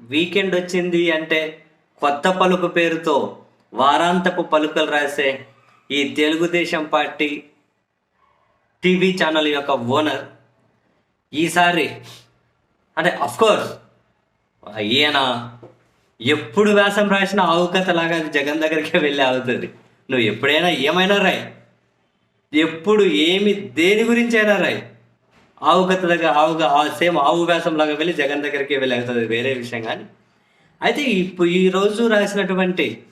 Weekend వచ్చింది అంటే కొత్త పలుకు పేరుతో వారాంతపు పలుకలు రాసే ఈ తెలుగుదేశం పార్టీ టీవీ ఛానల్ యొక్క ఓనర్ ఈసారి అంటే అఫ్కోర్స్ ఈయన ఎప్పుడు వ్యాసం రాసినా ఆవు కథలాగా జగన్ దగ్గరికి వెళ్ళి అవుతుంది నువ్వు ఎప్పుడైనా ఏమైనా రాయి. ఎప్పుడు ఏమి దేని గురించి అయినా రాయి. ఆవు కథ దగ్గర ఆవుగా సేమ్ ఆవు వ్యాసం లాగా వెళ్ళి జగన్ దగ్గరికి వెళ్ళి అవుతుంది వేరే విషయం కానీ. అయితే ఇప్పుడు ఈ రోజు రాసినటువంటి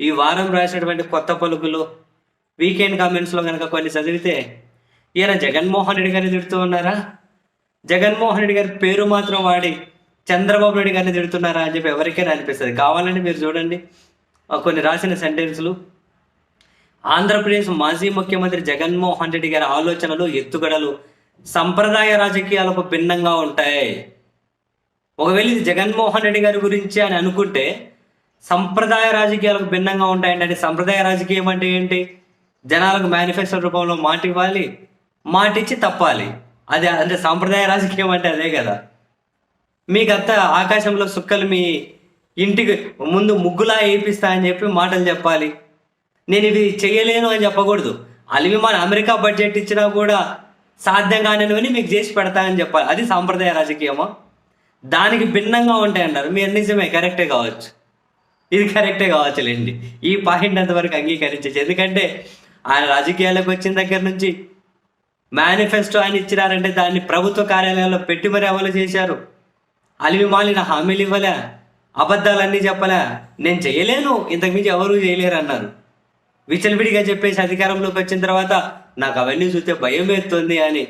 ఈ వారం రాసినటువంటి కొత్త పలుకులు వీకెండ్ కామెంట్స్లో కనుక కొన్ని చదివితే ఈయన జగన్మోహన్ రెడ్డి గారిని తిడుతూ ఉన్నారా? జగన్మోహన్ రెడ్డి గారి పేరు మాత్రం వాడి చంద్రబాబు నాయుడు గారిని తిడుతున్నారా అని చెప్పి ఎవరికైనా అనిపిస్తుంది. కావాలంటే మీరు చూడండి. కొన్ని రాసిన సెంటెన్స్లు. ఆంధ్రప్రదేశ్ మాజీ ముఖ్యమంత్రి జగన్మోహన్ రెడ్డి గారి ఆలోచనలు ఎత్తుగడలు సంప్రదాయ రాజకీయాలకు భిన్నంగా ఉంటాయి. ఒకవేళ ఇది జగన్మోహన్ రెడ్డి గారి గురించి అని అనుకుంటే సంప్రదాయ రాజకీయాలకు భిన్నంగా ఉంటాయండి అంటే సంప్రదాయ రాజకీయం అంటే ఏంటి? జనాలకు మేనిఫెస్టో రూపంలో మాట ఇవ్వాలి మాట ఇచ్చి తప్పాలి. అదే అంటే సాంప్రదాయ రాజకీయం అంటే అదే కదా. మీకంతా ఆకాశంలో సుక్కలు మీ ఇంటికి ముందు ముగ్గులా వేపిస్తా అని చెప్పి మాటలు చెప్పాలి. నేను ఇవి చేయలేను అని చెప్పకూడదు. అలివి మన అమెరికా బడ్జెట్ ఇచ్చినా కూడా సాధ్యం కానివని మీకు చేసి పెడతా అని చెప్పాలి. అది సాంప్రదాయ రాజకీయమా? దానికి భిన్నంగా ఉంటాయి అన్నారు మీరు నిజమే కరెక్టే కావచ్చు. ఇది కరెక్టే కావచ్చులేండి. ఈ పాయింట్ అంతవరకు అంగీకరించచ్చు ఎందుకంటే ఆయన రాజకీయాలకు వచ్చిన దగ్గర నుంచి మేనిఫెస్టో ఆయన ఇచ్చినారంటే దాన్ని ప్రభుత్వ కార్యాలయాల్లో పెట్టి మరీ అమలు చేశారు. అలివి మాలిన హామీలు ఇవ్వలే. అబద్ధాలన్నీ చెప్పలే. నేను చేయలేను. ఇంతకుమించి ఎవరూ చేయలేరు అన్నారు విచలవిడిగా చెప్పేసి అధికారంలోకి వచ్చిన తర్వాత నాకు అవన్నీ చూస్తే భయం వేస్తుంది అని.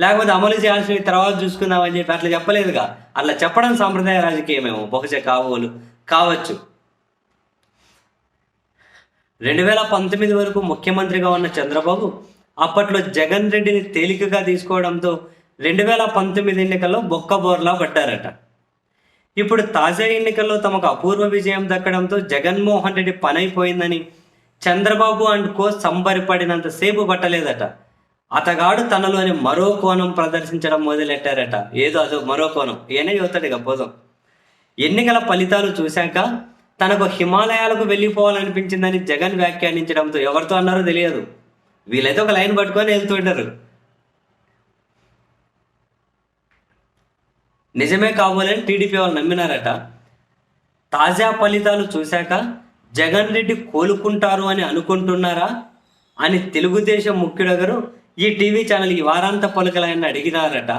లేకపోతే అమలు చేయాల్సిన తర్వాత చూసుకుందామని చెప్పి అట్లా చెప్పలేదుగా. అట్లా చెప్పడం సాంప్రదాయ రాజకీయమేమో. బహుశా కావోలు. కావచ్చు. రెండు వేల పంతొమ్మిది వరకు ముఖ్యమంత్రిగా ఉన్న చంద్రబాబు అప్పట్లో జగన్ రెడ్డిని తేలికగా తీసుకోవడంతో రెండు వేల పంతొమ్మిది ఎన్నికల్లో బొక్క బోర్లా పడ్డారట. ఇప్పుడు తాజా ఎన్నికల్లో తమకు అపూర్వ విజయం దక్కడంతో జగన్మోహన్ రెడ్డి పనైపోయిందని చంద్రబాబు అండ్ కో సంబరిపడినంత సేపు పట్టలేదట. అతగాడు తనలోని మరో కోణం ప్రదర్శించడం మొదలెట్టారట. ఏదో అదో మరో కోణం. ఏనే చెబుతాడు ఇక పోదాం. ఎన్నికల ఫలితాలు చూశాక తనకు హిమాలయాలకు వెళ్ళిపోవాలనిపించిందని జగన్ వ్యాఖ్యానించడంతో ఎవరితో అన్నారో తెలియదు. వీళ్ళైతే ఒక లైన్ పట్టుకొని వెళ్తుంటారు నిజమే కావాలని టీడీపీ వాళ్ళు నమ్మినారట. తాజా ఫలితాలు చూశాక జగన్ రెడ్డి కోలుకుంటారు అని అనుకుంటున్నారా? అని తెలుగుదేశం ముఖ్యుడగరు ఈ టీవీ ఛానల్ ఈ వారాంత పలుకలైన అడిగినారట.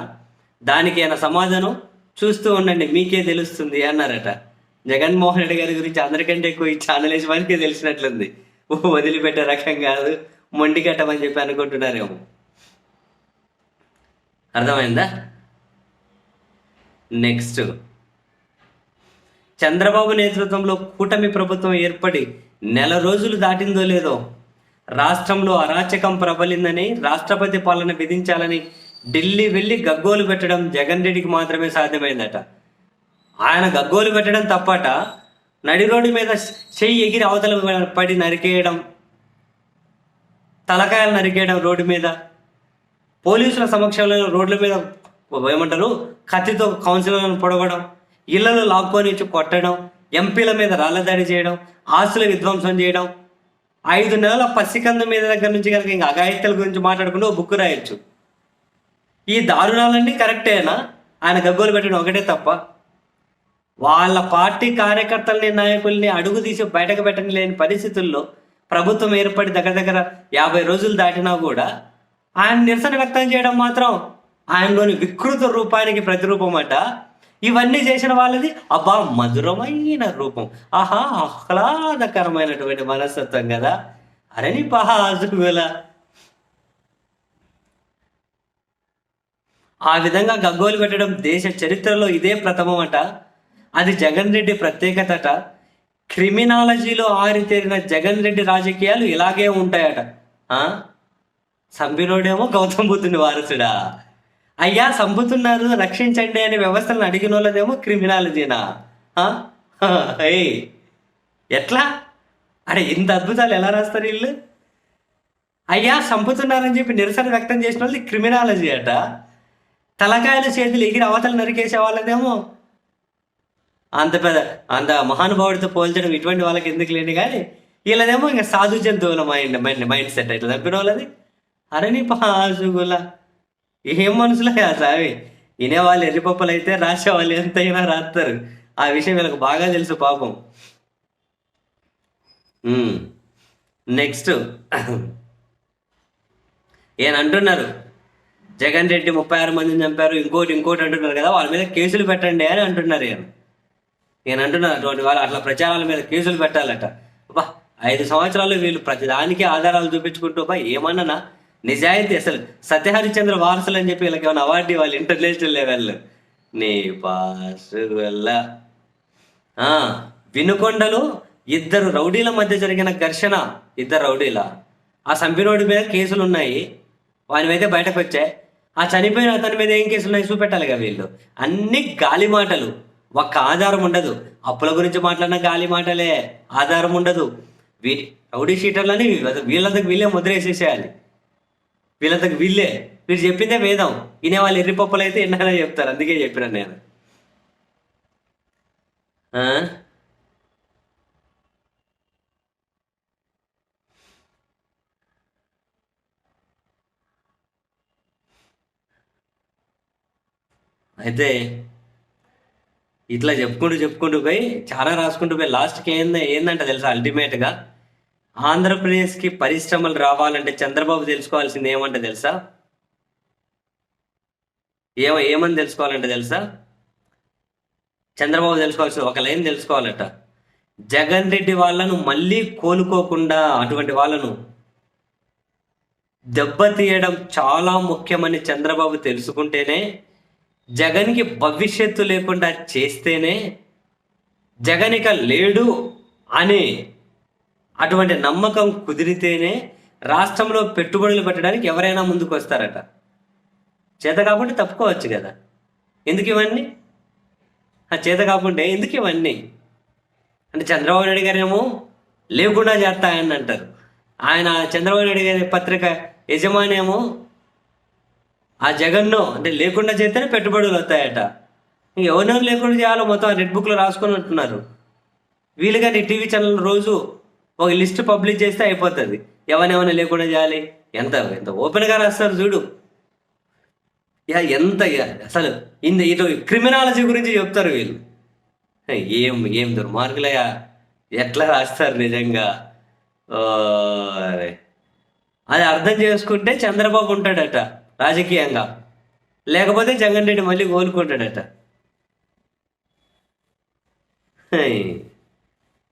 దానికి ఆయన సమాధానం? చూస్తూ ఉండండి మీకే తెలుస్తుంది అన్నారట. జగన్మోహన్ రెడ్డి గారి గురించి అందరికంటే ఎక్కువ ఈ ఛానల్ వేసి మనకే తెలిసినట్లుంది వదిలిపెట్టే రకం కాదు. మొండి కట్టమని చెప్పి అనుకుంటున్నారేమో. అర్థమైందా? నెక్స్ట్. చంద్రబాబు నేతృత్వంలో కూటమి ప్రభుత్వం ఏర్పడి నెల రోజులు దాటిందో లేదో రాష్ట్రంలో అరాచకం ప్రబలిందని రాష్ట్రపతి పాలన విధించాలని ఢిల్లీ వెళ్ళి గగ్గోలు పెట్టడం జగన్ రెడ్డికి మాత్రమే సాధ్యమైందట. ఆయన గగ్గోలు పెట్టడం తప్పట. నడి రోడ్డు మీద చెయ్యి ఎగిరి అవతల పడి నరికేయడం తలకాయలు నరికేయడం రోడ్డు మీద. పోలీసుల సమక్షంలో రోడ్ల మీద ఏమంటారు? కత్తితో కౌన్సిలర్లను పొడవడం. ఇళ్ళను లాక్కొని కొట్టడం ఎంపీల మీద రాళ్ళదాడి చేయడం ఆస్తుల విధ్వంసం చేయడం ఐదు నెలల పసికంద మీద దగ్గర నుంచి కనుక ఇంకా అఘాయిత్యాల గురించి మాట్లాడుకుంటూ బుక్ రాయొచ్చు. ఈ దారుణాలన్నీ కరెక్టేనా? ఆయన గగ్గోలు పెట్టడం ఒకటే తప్ప. వాళ్ళ పార్టీ కార్యకర్తల్ని నాయకుల్ని అడుగు తీసి బయటకు పెట్టని లేని పరిస్థితుల్లో ప్రభుత్వం ఏర్పడి దగ్గర దగ్గర యాభై రోజులు దాటినా కూడా ఆయన నిరసన వ్యక్తం చేయడం మాత్రం ఆయనలోని వికృత రూపానికి ప్రతిరూపం ఇవన్నీ చేసిన వాళ్ళది అబ్బా మధురమైన రూపం. ఆహా ఆహ్లాదకరమైనటువంటి మనస్తత్వం కదా. అరే నీ పహాజుల ఆ విధంగా గగ్గోలు పెట్టడం దేశ చరిత్రలో ఇదే ప్రథమం అట అది జగన్ రెడ్డి ప్రత్యేకతట. క్రిమినాలజీలో ఆరితేరిన జగన్ రెడ్డి రాజకీయాలు ఇలాగే ఉంటాయట. సంబిరోడేమో గౌతమ్ బుద్ధుని వారసుడా. అయ్యా చంపుతున్నారు రక్షించండి అనే వ్యవస్థలను అడిగిన వాళ్ళదేమో క్రిమినాలజీనా? ఆ? ఎట్లా? అరే ఇంత అద్భుతాలు ఎలా రాస్తారు వీళ్ళు? అయ్యా చంపుతున్నారని చెప్పి నిరసన వ్యక్తం చేసిన వాళ్ళది క్రిమినాలజీ అట. తలకాయల చేతులు ఎగిరి అవతలు నరికేసే వాళ్ళదేమో అంత పెద్ద అంత మహానుభావుడితో పోల్చడం ఇటువంటి వాళ్ళకి ఎందుకు లేని కానీ వీళ్ళదేమో ఇంకా సాధు జంతువుల మైండ్ మైండ్ మైండ్ సెట్ ఇట్లా తప్పిన వాళ్ళది అరే నీ పాసుగుల ఏం మనుషులే ఆ అవి వినేవాళ్ళు ఎర్రిపప్పులు అయితే రాసేవాళ్ళు ఎంతైనా రాస్తారు. ఆ విషయం వీళ్ళకి బాగా తెలుసు పాపం. నెక్స్ట్. ఈయన అంటున్నారు జగన్ రెడ్డి ముప్పై ఆరు మందిని చంపారు ఇంకోటి ఇంకోటి అంటున్నారు కదా వాళ్ళ మీద కేసులు పెట్టండి అని అంటున్నారు ఈయన. ఈయన అంటున్నారు అటువంటి వాళ్ళు అట్లా ప్రచారాల మీద కేసులు పెట్టాలట. బా ఐదు సంవత్సరాలు వీళ్ళు ప్రతిదానికి ఆధారాలు చూపించుకుంటూ బా ఏమన్నా నిజాయితీ అసలు సత్యహరిచంద్ర వారసులు అని చెప్పి వీళ్ళకి ఏమైనా అవార్డు ఇవ్వాలి ఇంటర్నేషనల్ లెవెల్ నీ పాసు వల్ల వినుకొండలో ఇద్దరు రౌడీల మధ్య జరిగిన ఘర్షణ. ఇద్దరు రౌడీల. ఆ సంపినోడి మీద కేసులు ఉన్నాయి. వాని మీద బయటకు వచ్చాయి. ఆ చనిపోయిన అతని మీద ఏం కేసులు ఉన్నాయి చూపెట్టాలిగా వీళ్ళు. అన్ని గాలి మాటలు. ఒక్క ఆధారం ఉండదు. అప్పుల గురించి మాట్లాడిన గాలి మాటలే. ఆధారం ఉండదు. వీ రౌడీ షీటర్లని వీళ్ళ వీళ్ళే ముద్ర వేసేసేయాలి. వీళ్ళంతకు వీళ్ళే. వీళ్ళు చెప్పిందే వేదం. వినే వాళ్ళు ఎర్రిపప్పులు అయితే ఎన్నైనా చెప్తారు. అందుకే చెప్పిన నేను. ఆ? అయితే ఇట్లా చెప్పుకుంటూ చెప్పుకుంటూ పోయి చాలా రాసుకుంటూ పోయి లాస్ట్కి ఏంది ఏందంటే తెలుసా అల్టిమేట్గా ఆంధ్రప్రదేశ్కి పరిశ్రమలు రావాలంటే చంద్రబాబు తెలుసుకోవాల్సింది ఏమంటే తెలుసా? ఏమ ఏమని తెలుసుకోవాలంటే తెలుసా? చంద్రబాబు తెలుసుకోవాల్సింది ఒక లైన్ తెలుసుకోవాలట. జగన్ రెడ్డి వాళ్ళను మళ్ళీ కోలుకోకుండా అటువంటి వాళ్ళను దెబ్బతీయడం చాలా ముఖ్యమని చంద్రబాబు తెలుసుకుంటేనే జగన్కి భవిష్యత్తు లేకుండా చేస్తేనే జగన్ ఇక లేడు అని అటువంటి నమ్మకం కుదిరితేనే రాష్ట్రంలో పెట్టుబడులు పెట్టడానికి ఎవరైనా ముందుకు వస్తారట. చేత కాబట్టి తప్పుకోవచ్చు కదా. ఎందుకు ఇవన్నీ? ఆ చేత కాకుండా ఎందుకు ఇవన్నీ? అంటే చంద్రబాబు నాయుడు గారేమో లేకుండా చేస్తాయని అంటారు. ఆయన చంద్రబాబు నాయుడు గారి పత్రిక యజమాని ఏమో ఆ జగన్ను అంటే లేకుండా చేస్తేనే పెట్టుబడులు వస్తాయట. ఎవరినో లేకుండా చేయాలో మొత్తం రెడ్ బుక్లో రాసుకొని ఉంటున్నారు. వీలుగా నీ టీవీ ఛానల్ రోజు ఒక లిస్ట్ పబ్లిష్ చేస్తే అయిపోతుంది. ఎవరెవరిని లేకుండా చేయాలి? ఎంత ఎంత ఓపెన్గా రాస్తారు చూడు. యా ఎంత అసలు ఇంత ఇటు క్రిమినాలజీ గురించి చెప్తారు వీళ్ళు. ఏం ఏం దుర్మార్గులయ్యా ఎట్లా రాస్తారు నిజంగా? అరే. అది అర్థం చేసుకుంటే చంద్రబాబు ఉంటాడట రాజకీయంగా. లేకపోతే జగన్ రెడ్డి మళ్ళీ కోలుకుంటాడట.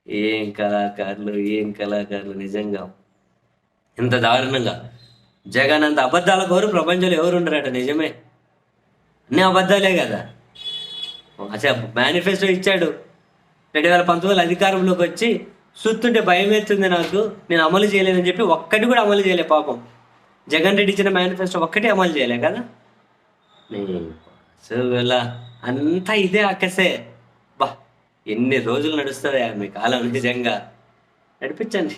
ఏం కళాకారులు ఏం కళాకారులు నిజంగా? ఇంత దారుణంగా. జగన్ అంత అబద్ధాల కోరు ప్రపంచంలో ఎవరు ఉండరట నిజమే. అన్ని అబద్ధాలే కదా. అసలు మేనిఫెస్టో ఇచ్చాడు. రెండు వేల పంతొమ్మిది అధికారంలోకి వచ్చి చూస్తుంటే భయం వేస్తుంది నాకు. నేను అమలు చేయలేదని చెప్పి ఒక్కటి కూడా అమలు చేయలే పాపం. జగన్ రెడ్డి ఇచ్చిన మేనిఫెస్టో ఒక్కటి అమలు చేయలే కదా. సో ఇలా అంతా ఇదే అక్కసే ఎన్ని రోజులు నడుస్తుంది మీ కాలం నిజంగా? నడిపించండి.